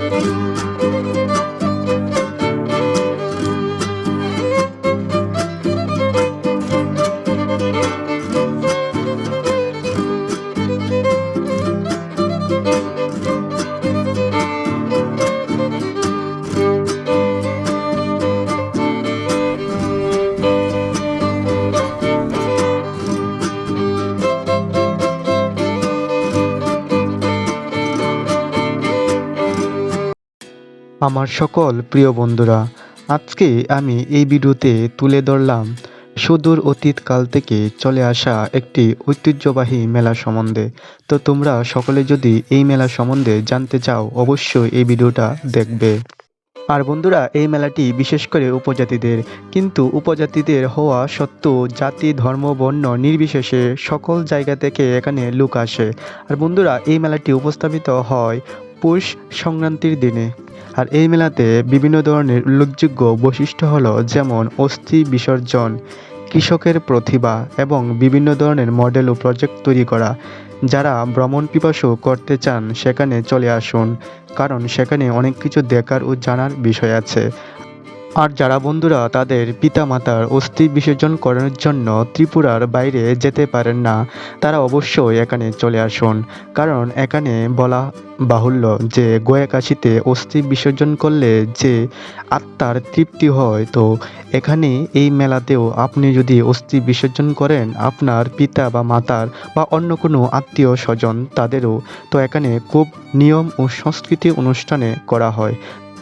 Música আমার সকল প্রিয় বন্ধুরা, আজকে আমি এই ভিডিওতে তুলে ধরলাম সুদূর অতীতকাল থেকে চলে আসা একটি ঐতিহ্যবাহী মেলা সম্বন্ধে। তো তোমরা সকলে যদি এই মেলা সম্বন্ধে জানতে চাও, অবশ্যই এই ভিডিওটা দেখবে। আর বন্ধুরা, এই মেলাটি বিশেষ করে উপজাতিদের, কিন্তু উপজাতিদের হওয়া সত্ত্বেও জাতি, ধর্ম, বর্ণ নির্বিশেষে সকল জায়গা থেকে এখানে লোক আসে। আর বন্ধুরা, এই মেলাটি উপস্থাপিত হয় পৌষ সংক্রান্তির দিনে। আর এই মেলাতে বিভিন্ন ধরনের উল্লেখযোগ্য বৈশিষ্ট্য হল যেমন অস্থি বিসর্জন, কৃষকের প্রতিভা এবং বিভিন্ন ধরনের মডেল ও প্রজেক্ট তৈরি করা। যারা ভ্রমণ পিপাসু করতে চান, সেখানে চলে আসুন, কারণ সেখানে অনেক কিছু দেখার ও জানার বিষয় আছে। আর যারা বন্ধুরা তাদের পিতামাতার অস্থি বিসর্জন করানোর জন্য ত্রিপুরার বাইরে যেতে পারেন না, তারা অবশ্যই এখানে চলে আসুন। কারণ এখানে বলা বাহুল্য যে গোয়াকাশিতে অস্থি বিসর্জন করলে যে আত্মার তৃপ্তি হয়, তো এখানে এই মেলাতেও আপনি যদি অস্থি বিসর্জন করেন, আপনার পিতা বা মাতার বা অন্য কোনো আত্মীয় স্বজন তাদেরও, তো এখানে খুব নিয়ম ও সংস্কৃতি অনুষ্ঠানে করা হয়।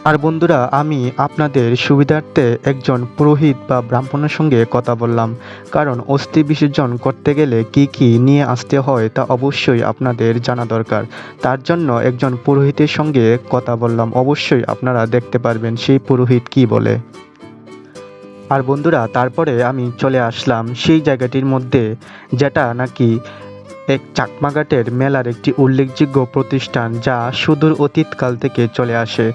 আর বন্ধুরা, আমি আপনাদের সুবিধার্থে একজন পুরোহিত বা ব্রাহ্মণের সঙ্গে কথা বললাম। কারণ অস্থি বিসর্জন করতে গেলে কি কি নিয়ে আসতে হয় তা অবশ্যই আপনাদের জানা দরকার। তার জন্য একজন পুরোহিতের সঙ্গে কথা বললাম, অবশ্যই আপনারা দেখতে পারবেন সেই পুরোহিত কি বলে। আর বন্ধুরা, তারপরে আমি চলে আসলাম সেই জায়গাটির মধ্যে, যেটা নাকি এক চাকমাঘাটের মেলার একটি উল্লেখযোগ্য প্রতিষ্ঠান যা সুদূর অতীতকাল থেকে চলে আসে।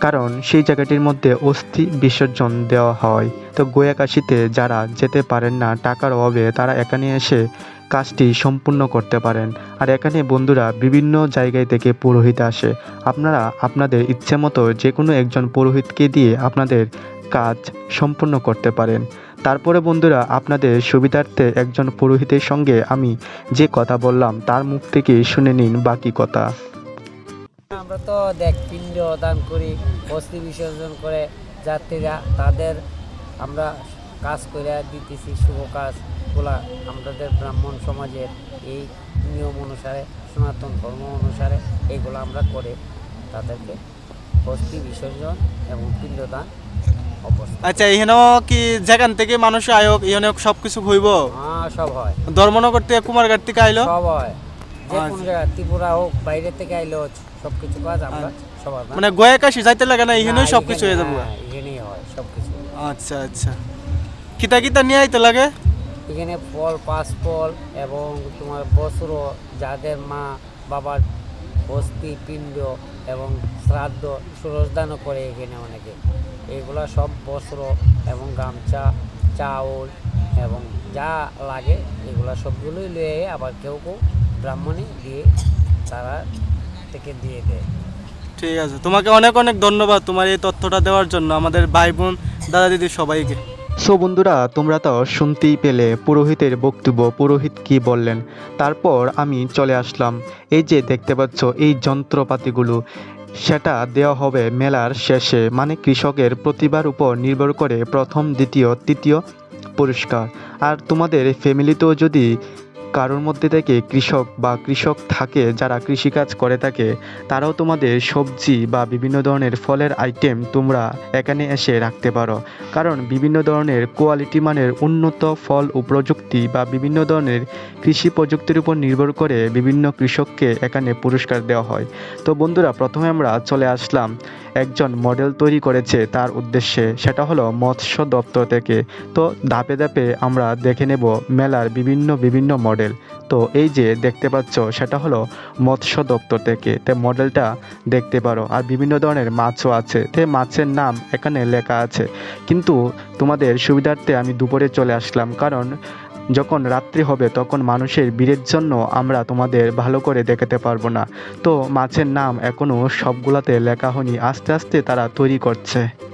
কারণ সেই জায়গাটির মধ্যে অস্থি বিসর্জন দেওয়া হয়। তো গোয়াকাশিতে যারা যেতে পারেন না টাকার অভাবে তারা এখানে এসে কাজটি সম্পূর্ণ করতে পারেন। আর এখানে বন্ধুরা বিভিন্ন জায়গায় থেকে পুরোহিত আসে। আপনারা আপনাদের ইচ্ছে মতো যে কোনো একজন পুরোহিতকে দিয়ে আপনাদের কাজ সম্পূর্ণ করতে পারেন। তারপরে বন্ধুরা আপনাদের সুবিধার্থে একজন পুরোহিতের সঙ্গে আমি যে কথা বললাম তার মুখ থেকে শুনে নিন বাকি কথা। আমরা তো দেখ পিণ্ড দান করি অস্থি বিসর্জন করে যাত্রীরা তাদের আমরা কাজ করে দিতেছি শুভ কাজগুলা আমাদের ব্রাহ্মণ সমাজের এই নিয়ম অনুসারে সনাতন ধর্ম অনুসারে এইগুলো আমরা করে তাদেরকে অস্থি বিসর্জন এবং পিণ্ডদান আচ্ছা এখানেও কি যেখান থেকে মানুষ আয়োগ এখানে সব কিছু হইব? হ্যাঁ সব হয়। ধর্মনগর থেকে কুমারঘাট থেকে আইলো? সব হয়। যে কোনো আচ্ছা। জায়গা ত্রিপুরা হোক বাইরে থেকে আইলেও সব কিছু কাজ আমরা সবার মানে গোয়াকাশি যাইতে লাগে না এখানেই সব কিছু হয়ে যাব। এখানেই হয় সব কিছু আচ্ছা আচ্ছা। কিতা কিতা নিয়ে আইতে লাগে? এখানে ফল পাঁচ ফল এবং তোমার বস্ত্র যাদের মা বাবার বস্তি পিণ্ড এবং শ্রাদ্ধ সুরজদানও করে এখানে অনেকে। এগুলা সব বস্ত্র এবং গামছা চাউল এবং যা লাগে এগুলা সবগুলোই লয়ে আবার কেউ কেউ ব্রাহ্মণে দিয়ে তারা থেকে দিয়ে দেয়। ঠিক আছে তোমাকে অনেক অনেক ধন্যবাদ তোমার এই তথ্যটা দেওয়ার জন্য আমাদের ভাই বোন দাদা দিদি সবাইকে। সো বন্ধুরা তোমরা তো শুনতেই পেলে পুরোহিতের বক্তব্য পুরোহিত কি বললেন। তারপর আমি চলে আসলাম। এই যে দেখতে পাচ্ছ এই যন্ত্রপাতিগুলো সেটা দেওয়া হবে মেলার শেষে মানে কৃষকের প্রতিভার উপর নির্ভর করে প্রথম দ্বিতীয় তৃতীয় পুরস্কার। আর তোমাদের ফ্যামিলিতেও যদি কারোর মধ্যে থেকে কৃষক বা কৃষক থাকে যারা কৃষিকাজ করে থাকে, তারাও তোমাদের সবজি বা বিভিন্ন ধরনের ফলের আইটেম তোমরা এখানে এসে রাখতে পারো। কারণ বিভিন্ন ধরনের কোয়ালিটি মানের উন্নত ফল ও প্রযুক্তি বা বিভিন্ন ধরনের কৃষি প্রযুক্তির উপর নির্ভর করে বিভিন্ন কৃষককে এখানে পুরস্কার দেওয়া হয়। তো বন্ধুরা, প্রথমে আমরা চলে আসলাম একজন মডেল তৈরি করেছে তার উদ্দেশ্যে। সেটা হলো মৎস্য দপ্তর থেকে। তো ধাপে ধাপে আমরা দেখে নেব মেলার বিভিন্ন বিভিন্ন মডেল। তো এই যে দেখতে পাচ্ছ, সেটা হলো মৎস্য দপ্তর থেকে। তে মডেলটা দেখতে পারো। আর বিভিন্ন ধরনের মাছও আছে। তে মাছের নাম এখানে লেখা আছে। কিন্তু তোমাদের সুবিধার্থে আমি দুপুরে চলে আসলাম। কারণ যখন রাত্রি হবে, তখন মানুষের বীরের জন্য আমরা তোমাদের ভালো করে দেখাতে পারব না। তো মাছের নাম এখনও সবগুলাতে লেখা হয়নি, আস্তে আস্তে তারা তৈরি করছে।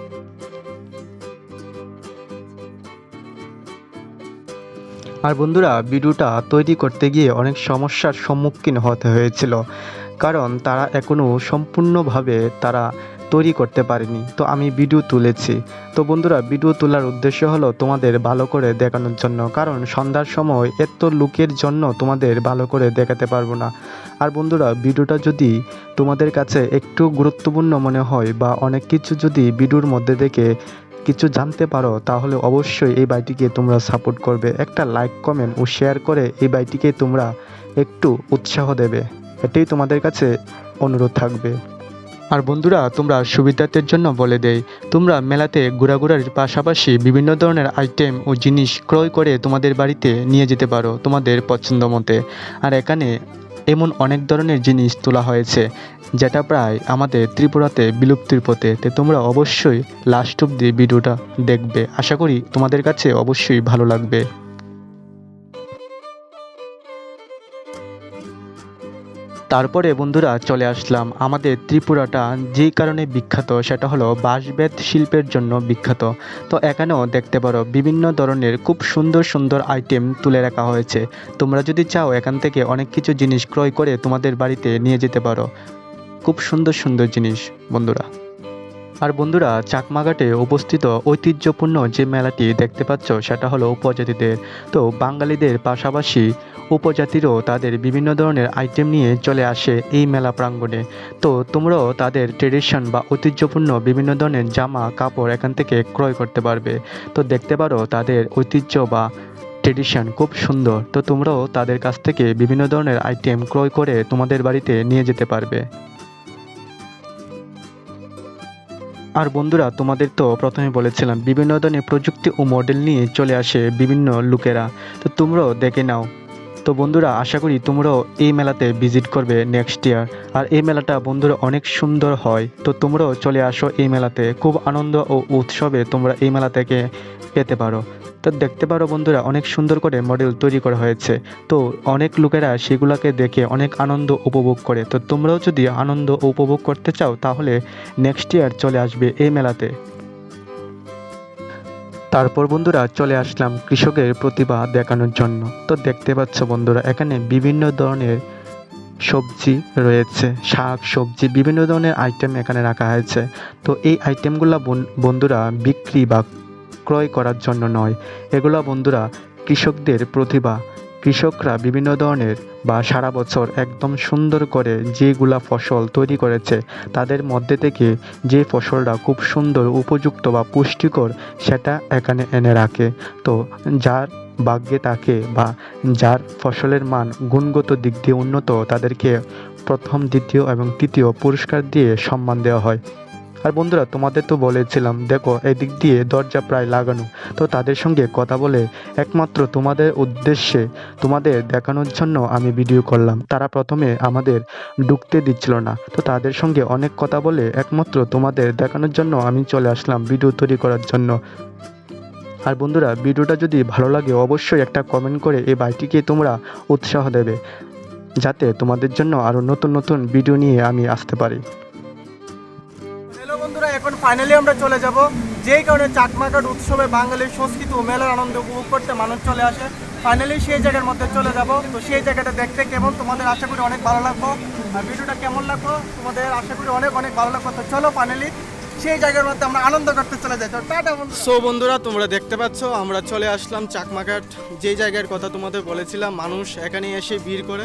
আর বন্ধুরা, ভিডিওটা তৈরি করতে গিয়ে অনেক সমস্যার সম্মুখীন হতে হয়েছিল। কারণ তারা এখনও সম্পূর্ণভাবে তারা তৈরি করতে পারিনি। তো আমি ভিডিও তুলেছি। তো বন্ধুরা ভিডিও তোলার উদ্দেশ্য হলো তোমাদের ভালো করে দেখানোর জন্য। কারণ সন্ধ্যার সময় এত লুকের জন্য তোমাদের ভালো করে দেখাতে পারব না। আর বন্ধুরা ভিডিওটা যদি তোমাদের কাছে একটু গুরুত্বপূর্ণ মনে হয় বা অনেক কিছু যদি ভিডিওর মধ্যে থেকে কিছু জানতে পারো, তাহলে অবশ্যই এই বাইটিকে তোমরা সাপোর্ট করবে। একটা লাইক কমেন্ট ও শেয়ার করে এই বাইটিকে তোমরা একটু উৎসাহ দেবে। এটাই তোমাদের কাছে অনুরোধ থাকবে। আর বন্ধুরা, তোমরা সুবিধার্থের জন্য বলে দেয় তোমরা মেলাতে ঘোরাঘুরার পাশাপাশি বিভিন্ন ধরনের আইটেম ও জিনিস ক্রয় করে তোমাদের বাড়িতে নিয়ে যেতে পারো তোমাদের পছন্দ মতে। আর এখানে এমন অনেক ধরনের জিনিস তোলা হয়েছে, যেটা প্রায় আমাদের ত্রিপুরাতে বিলুপ্তির পথে। তো তোমরা অবশ্যই লাস্ট অব্দি ভিডিওটা দেখবে। আশা করি তোমাদের কাছে অবশ্যই ভালো লাগবে। তারপরে বন্ধুরা চলে আসলাম আমাদের ত্রিপুরাটা, যেই কারণে বিখ্যাত, সেটা হলো বাঁশবেত শিল্পের জন্য বিখ্যাত। তো এখানেও দেখতে পারো বিভিন্ন ধরনের খুব সুন্দর সুন্দর আইটেম তুলে রাখা হয়েছে। তোমরা যদি চাও এখান থেকে অনেক কিছু জিনিস ক্রয় করে তোমাদের বাড়িতে নিয়ে যেতে পারো। খুব সুন্দর সুন্দর জিনিস, বন্ধুরা। আর বন্ধুরা, চাকমাঘাটে অবস্থিত ঐতিহ্যপূর্ণ যে মেলাটি দেখতে পাচ্ছ, সেটা হলো উপজাতিদের। তো বাঙালিদের পাশাপাশি উপজাতিরও তাদের বিভিন্ন ধরনের আইটেম নিয়ে চলে আসে এই মেলা প্রাঙ্গণে। তো তোমরাও তাদের ট্রেডিশন বা ঐতিহ্যপূর্ণ বিভিন্ন ধরনের জামা, কাপড় এখান থেকে ক্রয় করতে পারবে। তো দেখতে পারো তাদের ঐতিহ্য বা ট্রেডিশন খুব সুন্দর। তো তোমরাও তাদের কাছ থেকে বিভিন্ন ধরনের আইটেম ক্রয় করে তোমাদের বাড়িতে নিয়ে যেতে পারবে। আর বন্ধুরা, তোমাদের তো প্রথমে বলেছিলাম, বিভিন্ন ধরনের প্রযুক্তি ও মডেল নিয়ে চলে আসে বিভিন্ন লোকেরা। তো তোমরাও দেখে নাও। তো বন্ধুরা, আশা করি তোমরাও এই মেলাতে ভিজিট করবে নেক্সট ইয়ার আর এই মেলাটা বন্ধুরা অনেক সুন্দর হয়। তো তোমরাও চলে আসো এই মেলাতে। খুব আনন্দ ও উৎসবে তোমরা এই মেলা থেকে পেতে পারো। তো দেখতে পারো বন্ধুরা, অনেক সুন্দর করে মডেল তৈরি করা হয়েছে। তো অনেক লোকেরা সেগুলোকে দেখে অনেক আনন্দ উপভোগ করে। তো তোমরাও যদি আনন্দ উপভোগ করতে চাও, তাহলে নেক্সট ইয়ার চলে আসবে এই মেলাতে। তারপর বন্ধুরা চলে আসলাম কৃষকের প্রতিভা দেখানোর জন্য। তো দেখতে পাচ্ছ বন্ধুরা, এখানে বিভিন্ন ধরনের সবজি রয়েছে, শাক, সবজি, বিভিন্ন ধরনের আইটেম এখানে রাখা হয়েছে। তো এই আইটেমগুলো বন্ধুরা বিক্রি বা ক্রয় করার জন্য নয়। এগুলো বন্ধুরা কৃষকদের প্রতিভা কৃষকরা বিভিন্ন ধরনের বা সারা বছর একদম সুন্দর করে যেগুলা ফসল তৈরি করেছে, তাদের মধ্যে থেকে যে ফসলটা খুব সুন্দর, উপযুক্ত বা পুষ্টিকর, সেটা এখানে এনে রাখে। তো যার ভাগ্যে তাকে বা যার ফসলের মান গুণগত দিক দিয়ে উন্নত, তাদেরকে প্রথম, দ্বিতীয় এবং তৃতীয় পুরস্কার দিয়ে সম্মান দেওয়া হয়। আর বন্ধুরা, তোমাদের তো বলেছিলাম, দেখো, এদিক দিয়ে দরজা প্রায় লাগানো। তো তাদের সঙ্গে কথা বলে একমাত্র তোমাদের উদ্দেশ্যে তোমাদের দেখানোর জন্য আমি ভিডিও করলাম। তারা প্রথমে আমাদের ঢুকতে দিচ্ছিল না। তো তাদের সঙ্গে অনেক কথা বলে একমাত্র তোমাদের দেখানোর জন্য আমি চলে আসলাম ভিডিও তৈরি করার জন্য। আর বন্ধুরা, ভিডিওটা যদি ভালো লাগে, অবশ্যই একটা কমেন্ট করে এই বাইটিকে তোমরা উৎসাহ দেবে, যাতে তোমাদের জন্য আরও নতুন নতুন ভিডিও নিয়ে আমি আসতে পারি। ফাইনালি আমরা চলে যাব। যেই কারণে চাকমাঘাট উৎসবে বাঙালির সংস্কৃতি ও মেলার আনন্দ উপভোগ করতে মানুষ চলে আসে। ফাইনালি সেই জায়গার মধ্যে চলে যাব। তো সেই জায়গাটা দেখতে কেমন? তোমাদের আশা করি অনেক ভালো লাগবো। আর ভিডিওটা কেমন লাগল? তোমাদের আশা করি অনেক অনেক ভালো লাগবে। তো চলো ফাইনালি সেই জায়গার মধ্যে আমরা আনন্দ করতে চলে যাই। টাটা সো বন্ধুরা, তোমরা দেখতে পাচ্ছ, আমরা চলে আসলাম চাকমাঘাট। যেই জায়গার কথা তোমাদের বলেছিলাম, মানুষ এখানে এসে ভিড় করে।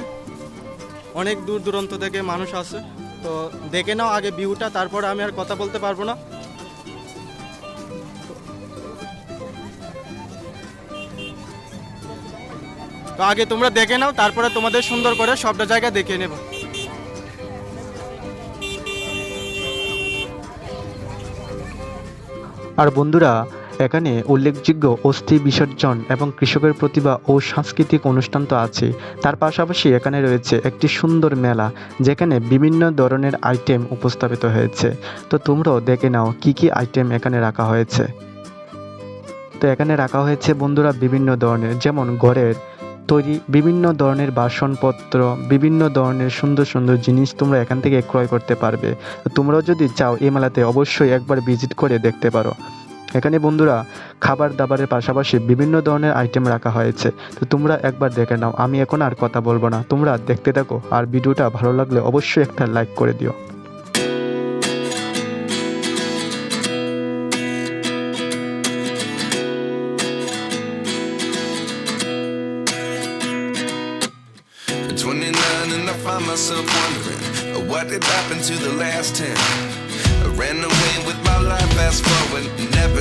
অনেক দূর দূরান্ত থেকে মানুষ আসে। তো দেখে নাও আগে ভিউটা, তারপর আমি আর কথা বলতে পারব না। তো আগে তোমরা দেখে নাও, তারপরে তোমাদের সুন্দর করে সবটা জায়গা দেখে নেব। আর বন্ধুরা এখানে উল্লেখযোগ্য অস্থি বিসর্জন এবং কৃষকের প্রতিভা ও সাংস্কৃতিক অনুষ্ঠান তো আছে। তার পাশাপাশি এখানে রয়েছে একটি সুন্দর মেলা, যেখানে বিভিন্ন ধরনের আইটেম উপস্থাপিত হয়েছে। তো তোমরাও দেখে নাও কি কি আইটেম এখানে রাখা হয়েছে। তো এখানে রাখা হয়েছে বন্ধুরা বিভিন্ন ধরনের, যেমন ঘরের তৈরি বিভিন্ন ধরনের বাসনপত্র, বিভিন্ন ধরনের সুন্দর সুন্দর জিনিস তোমরা এখান থেকে ক্রয় করতে পারবে। তোমরাও যদি চাও এই মেলাতে অবশ্যই একবার ভিজিট করে দেখতে পারো। এখানে বন্ধুরা খাবার দাবারের পাশাপাশি বিভিন্ন ধরনের আইটেম রাখা হয়েছে। তো তোমরা একবার দেখে নাও আমি এখন আর কথা বলব না। তোমরা দেখতে থাকো আর ভিডিওটা ভালো লাগলে অবশ্যই একটা লাইক করে দিও। At 29 and I find myself wondering what did happen to the last 10. I ran away with my life, fast forward,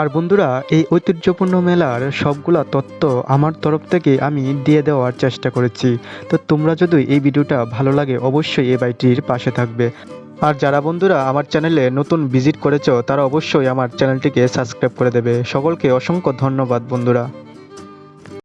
আর বন্ধুরা, এই ঐতিহ্যপূর্ণ মেলার সবগুলা তত্ত্ব আমার তরফ থেকে আমি দিয়ে দেওয়ার চেষ্টা করেছি। তো তোমরা যদি এই ভিডিওটা ভালো লাগে, অবশ্যই এই বাইটির পাশে থাকবে। আর যারা বন্ধুরা আমার চ্যানেলে নতুন ভিজিট করেছ, তারা অবশ্যই আমার চ্যানেলটিকে সাবস্ক্রাইব করে দেবে। সকলকে অসংখ্য ধন্যবাদ, বন্ধুরা।